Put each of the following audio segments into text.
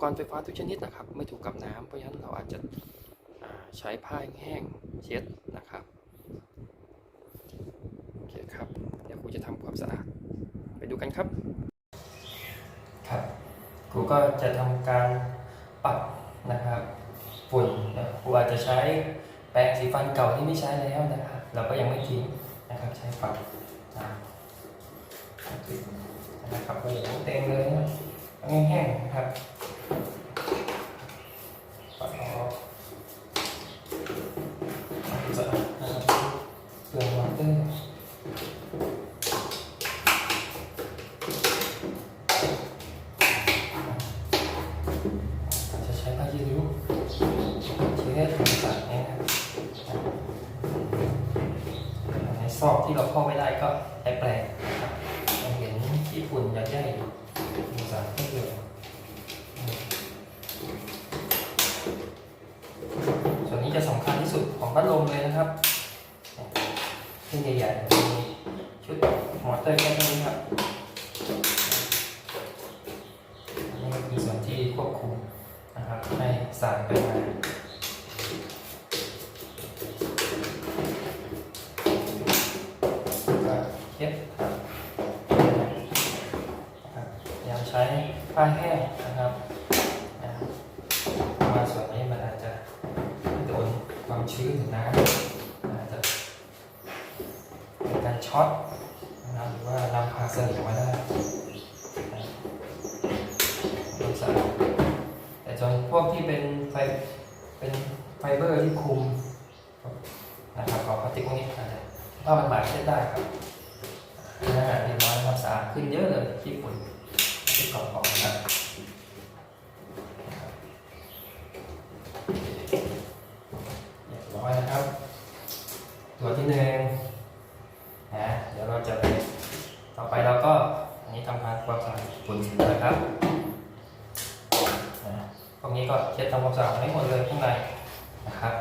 กรณ์ไฟฟ้าทุกชนิดนะครับ ไม่ถูกกับน้ำเพราะฉะนั้นเราอาจจะใช้ผ้าแห้งเช็ดนะครับโอเคครับ เดี๋ยวครูจะทำความสะอาด ไปดูกันครับ ครับครูก็จะทำการปัดนะครับฝุ่นนะครูอาจจะใช้แปรงสีฟันเก่าที่ไม่ใช้แล้วนะครับเราก็ยังไม่ทิ้งนะครับใช้ปัดนะครับโอ้โหเต็มเลยนะแห้งๆนะครับปัดออกสะอาดนะครับเปลืองวอเตอร์ จะใช้ผ้ายีริ้วเช็ดต่างๆเนี่ยนะครับในซอกที่เราเข้าไม่ได้ก็ใช้แปรงนะครับยังเห็น ที่ฝุ่นยัดใยอยู่มีสารเคลือส่วนนี้จะสำคัญที่สุดของพัดลมเลยนะครับเส้นใหญ่ๆมีชุดมอเตอร์แค่นี้ครับอันนี้ก็คือส่วนที่ควบคุมนะครับให้สายไปมาก็เช็ดครับนะครับพยายามใช้ผ้าแห้งนะครับนะเพราะว่า ส่วนนี้มันอาจจะโดนความชื้นหรือน้ำอาจจะเป็นการช็อตนะครับหรือว่านำพาสนิมมาได้ความสะอาดแต่ส่วนพวกที่เป็นไฟเป็นไฟเบอร์ที่คุมนะครับของพลาสติกพวกนี้อาจจะผ้ามันหมาดเช็ดได้ครับน่าเรียบร้อยครับสะอาดขึ้นเยอะเลยที่ฝุ่นที่กรอบๆนะครับเรียบร้อยนะครับ ตัวที่หนึ่งนะเดี๋ยวเราจะไปต่อไปเราก็อันนี้ทำการความสะอาดฝุ่นนะครับนะตรงนี้ก็เช็ดทำความสะอาดให้หมดเลยข้างในนะครับ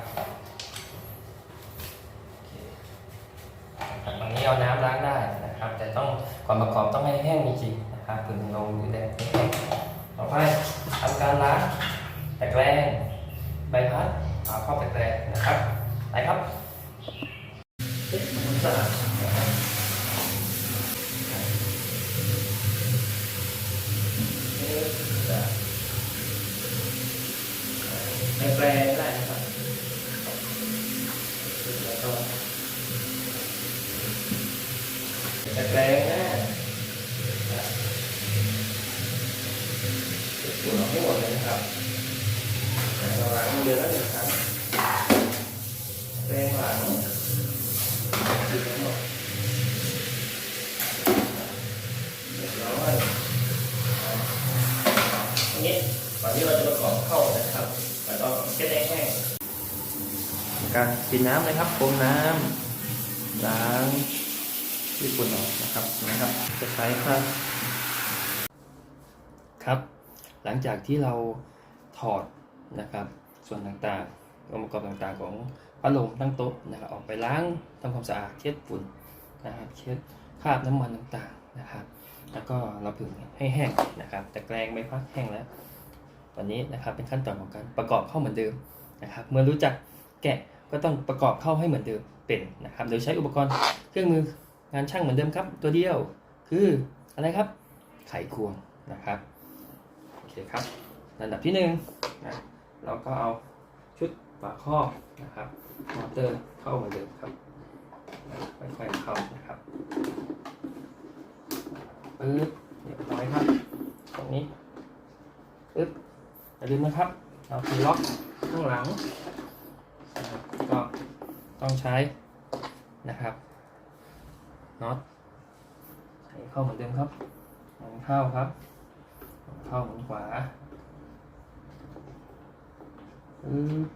โอเคนะครับตรงนี้เอาน้ำล้างได้นะครับ แต่ต้องก่อนประกอบต้องให้แห้งจริงๆนะครับถึงลงอยู่ได้ให้แห้งต่อไปทำการล้างตะแกรงใบพัดฝาครอบตะแกรงนะครับไปครับเช็ดทำความสะอาดนะครับเช็ดสะอาด ในแปลงก็ได้นะครับแล้วก็ในแปลงนะเก็บฝุ่นออกให้หมดเลยนะครับเราล้างมือแล้วหนึ่งครั้งแปรงหลังปิดทั้งหมดเรียบร้อยอันนี้ก่อนที่เราจะประกอบเข้านะครับ แล้วก็เช็ดให้แห้ง การปิดน้ำเลยครับพรมน้ำล้างที่ฝุ่นออกนะครับนะครับ จะใช้ผ้าครับ หลังจากที่เราถอดนะครับ ส่วนต่างๆองค์ประกอบต่างๆของพัดลมตั้งโต๊ะนะครับออกไปล้างทำความสะอาดเช็ดฝุ่นนะครับเช็ดคราบน้ำมันต่างๆนะครับ แล้วก็เราผึ่งให้แห้งนะครับแต่แกรงไม่พักแห้งแล้วตอนนี้นะครับเป็นขั้นตอนของการประกอบเข้าเหมือนเดิมนะครับ เมื่อรู้จักแกะ ก็ต้องประกอบเข้าให้เหมือนเดิมเป็นนะครับ โดยใช้อุปกรณ์เครื่องมืองานช่างเหมือนเดิมครับ ตัวเดียวคืออะไรครับ ไขควงนะครับโอเคครับลำดับที่หนึ่งนะเราก็เอาชุดฝาครอบนะครับมอเตอร์เข้าเหมือนเดิมครับค่อยๆเข้านะครับปึ๊บเรียบร้อยครับ ตรงนี้ปึ๊บอย่าลืมนะครับเราคือล็อกข้างหลัง ต้องใช้นะครับน็อตใส่เข้าเหมือนเดิมครับหมุนเข้าครับหมุนเข้าหมุนขวาปึ๊บ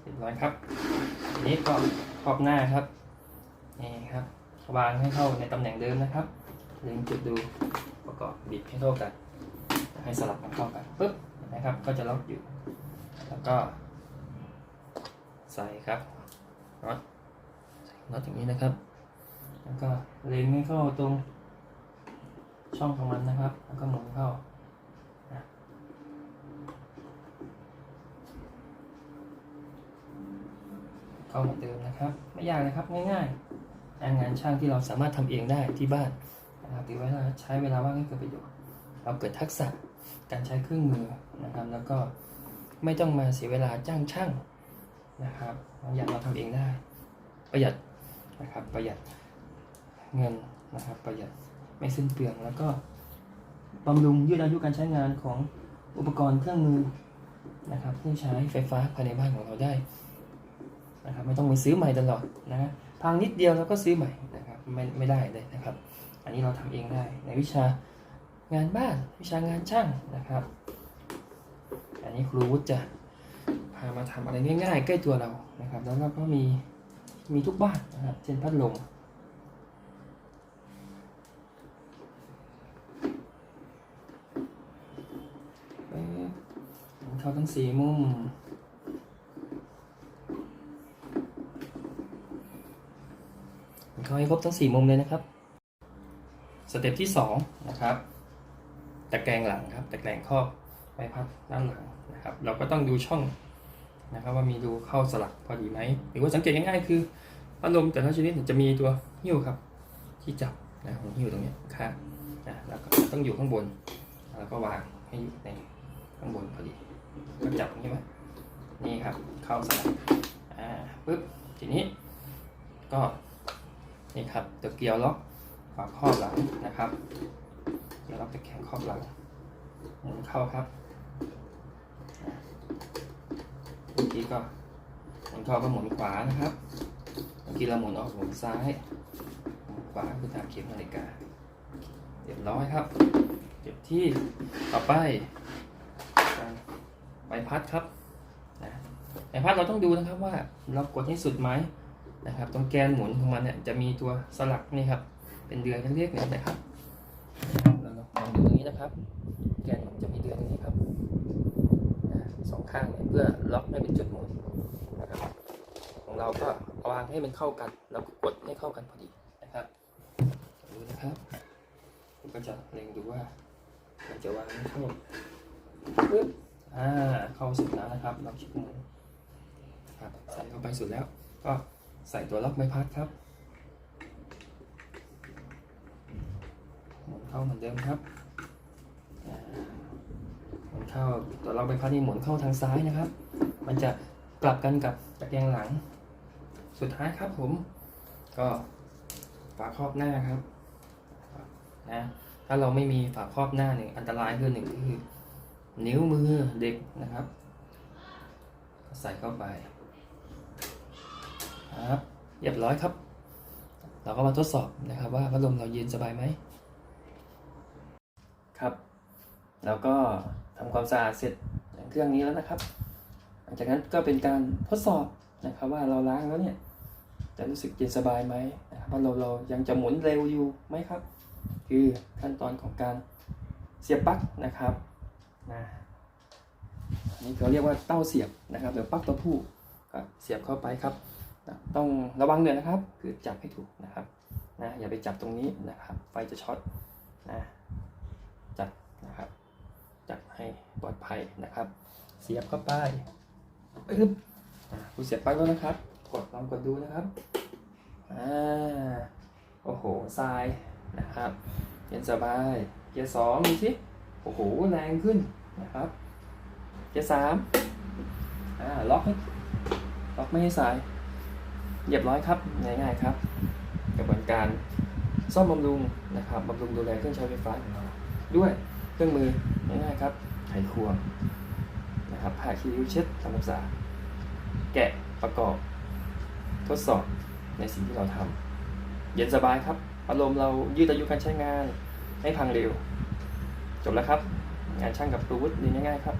เรียบร้อยครับทีนี้ก็ครอบหน้าครับ วางให้เข้าในตำแหน่งเดิมนะครับเล็งจุดดูประกอบบิดให้เท่ากัน ให้สลับกันเข้ากันปุ๊บนะครับ ก็จะล็อกอยู่ แล้วก็ ใส่ครับน็อตน็อตอย่างนี้นะครับ แล้วก็เล็งให้เข้าตรงช่องของมันนะครับ แล้วก็หมุนเข้าเข้าเหมือนเดิมนะครับ ไม่ยากนะครับง่ายๆ งานช่างที่เราสามารถทำเองได้ที่บ้านนะครับถือว่าใช้เวลาว่างให้เกิดประโยชน์ เราเกิดทักษะการใช้เครื่องมือนะครับ แล้วก็ไม่ต้องมาเสียเวลาจ้างช่างนะครับบางอย่างเราทำเองได้ ประหยัดนะครับ ประหยัดเงินนะครับ ประหยัดไม่สิ้นเปลืองแล้วก็บำรุงยืดอายุการใช้งานของอุปกรณ์เครื่องมือนะครับที่ใช้ไฟฟ้าภายในบ้านของเราได้นะครับไม่ต้องไปซื้อใหม่ตลอดนะ พังนิดเดียวแล้วก็ซื้อใหม่นะครับไม่ไม่ได้เลยนะครับ อันนี้เราทำเองได้ในวิชางานบ้านวิชางานช่างนะครับ อันนี้ครูวุฒิจะพามาทำอะไรง่าย ๆ ใกล้ตัวเรานะครับ แล้วเราก็มีมีทุกบ้านนะครับเช่นพัดลมเอ๊ะเข้าทั้งสี่มุม เขาให้ครบทั้งสี่มุมเลยนะครับ สเต็ปที่สองนะครับ ตะแกรงหลังครับ ตะแกรงครอบใบพัดด้านหลังนะครับ เราก็ต้องดูช่องนะครับว่ามีรูเข้าสลักพอดีไหมหรือว่าสังเกตง่ายๆคือพัดลมแต่ละชนิดจะมีตัวหิ้วครับ ที่จับนะของหิ้วตรงเนี้ยข้างนะแล้วก็ต้องอยู่ข้างบน แล้วก็วางให้อยู่ในข้างบนพอดีก็จับอย่างนี้ไหมนี่ครับเข้าสลักอ่าปึ๊บทีนี้ก็ นี่ครับตัวเกียวล็อกฝาครอบหลังนะครับเดี๋ยวเราจะแข็งครอบหลังหมุนเข้าครับเมื่อกี้ก็หมุนเข้าก็หมุนขวานะครับเมื่อกี้เราหมุนออกหมุนซ้ายหมุนขวาคือตามเข็มนาฬิกาเรียบร้อยครับเก็บที่ต่อไปใบพัดครับนะใบพัดเราต้องดูนะครับว่าเรากดให้สุดไหม นะครับ ตรงแกนหมุนของมันเนี่ยจะมีตัวสลักนี่ครับ เป็นเดือนเรียกๆเนี่ยนะครับเราลองดูตรงนี้นะครับ แกนจะมีเดือนตรงนี้ครับสองข้างเนี่ยเพื่อล็อกให้เป็นจุดหมุนนะครับ ของเราก็วางให้มันเข้ากัน แล้วก็กดให้เข้ากันพอดีนะครับดูนะครับผมก็จะเล็งดูว่ามันจะวางไม่เข้าปึ๊บอ่าเข้าสุดแล้วนะครับ เราคลิกมือครับใส่เข้าไปสุดแล้วก็ ใส่ตัวล็อกไม้พัดครับหมุนเข้าเหมือนเดิมครับหมุนเข้าตัวเราใบพัดนี่หมุนเข้าทางซ้ายนะครับ มันจะกลับกันกับตะแกรงหลัง สุดท้ายครับผม ก็ฝาครอบหน้าครับนะถ้าเราไม่มีฝาครอบหน้าเนี่ยอันตรายคือหนึ่งก็คือนิ้วมือเด็กนะครับ ใส่เข้าไป เรียบร้อยครับ เราก็มาทดสอบนะครับว่าพัดลมเราเย็นสบายไหมครับแล้วก็ทำความสะอาดเสร็จเครื่องนี้แล้วนะครับ หลังจากนั้นก็เป็นการทดสอบนะครับว่าเราล้างแล้วเนี่ยจะรู้สึกเย็นสบายไหมนะครับว่าเราเรายังจะหมุนเร็วอยู่ไหมครับ คือขั้นตอนของการเสียบปลั๊กนะครับนะนี่เขาเรียกว่าเต้าเสียบนะครับหรือปลั๊กตัวผู้ก็เสียบเข้าไปครับ นะต้องระวังเลยนะครับ คือจับให้ถูกนะครับนะอย่าไปจับตรงนี้นะครับไฟจะช็อตนะจัดนะครับจัดให้ปลอดภัยนะครับ เสียบเข้าไปอึ๊บอ่าคุณเสียบปลั๊กแล้วนะครับ กดลองกดดูนะครับอ่าโอ้โหทรายนะครับเย็นสบายเกียร์สองดูสิโอ้โหแรงขึ้นนะครับเกียร์สามอ่าล็อกให้ล็อกไม่ให้สาย เรียบร้อยครับง่ายๆครับกระบวนการซ่อมบำรุงนะครับบำรุงดูแลเครื่องใช้ไฟฟ้าของเราด้วยเครื่องมือง่ายๆครับไขควงนะครับผ้าคีริ้วเช็ดทำความสะอาดแกะประกอบทดสอบในสิ่งที่เราทำเย็นสบายครับ อารมณ์เรายืดอายุการใช้งานให้พังเร็ว จบแล้วครับ งานช่างกับครูวุฒิดีง่ายๆครับ